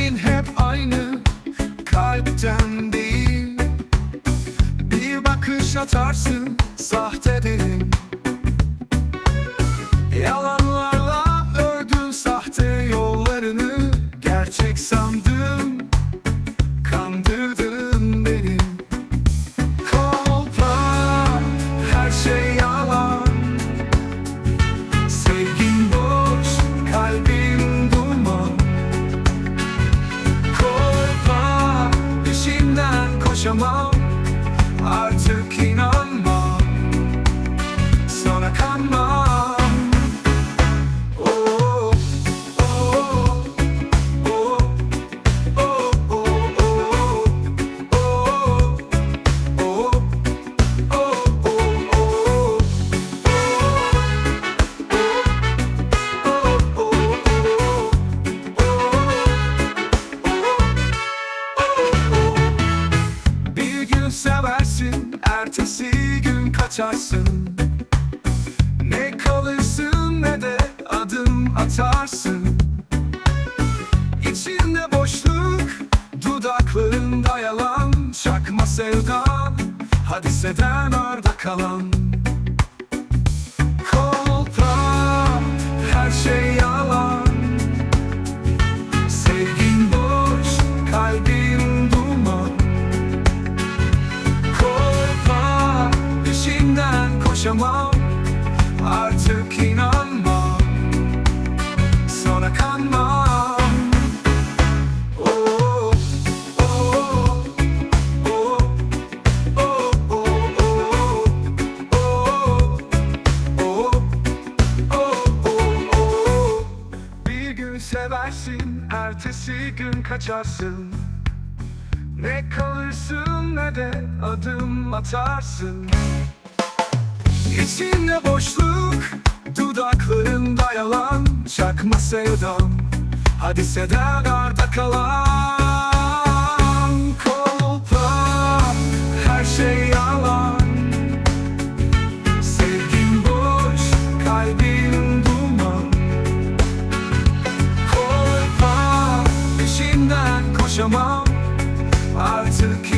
Kalbin hep aynı Kalpten değil. Bir bakış atarsın Sahte derin. yaşamak seversin, ertesi gün kaçarsın. Ne kalırsın ne de adım atarsın. İçinde boşluk, dudaklarında yalan. Çakma sevdan, hadiseden arda kalan Yaşamam artık inanmam. Sonra kanmam. Oh, oh, oh, oh, oh, oh, oh, Bir gün seversin, ertesi gün kaçarsın. Ne kalırsın ne de adım atarsın. İçinde boşluk, dudaklarında yalan Çakma sevdam, hadiseden arda kalan. Kolpa, her şey yalan. Sevgin boş, kalbin duman. Korkma, peşinden koşamam. Artık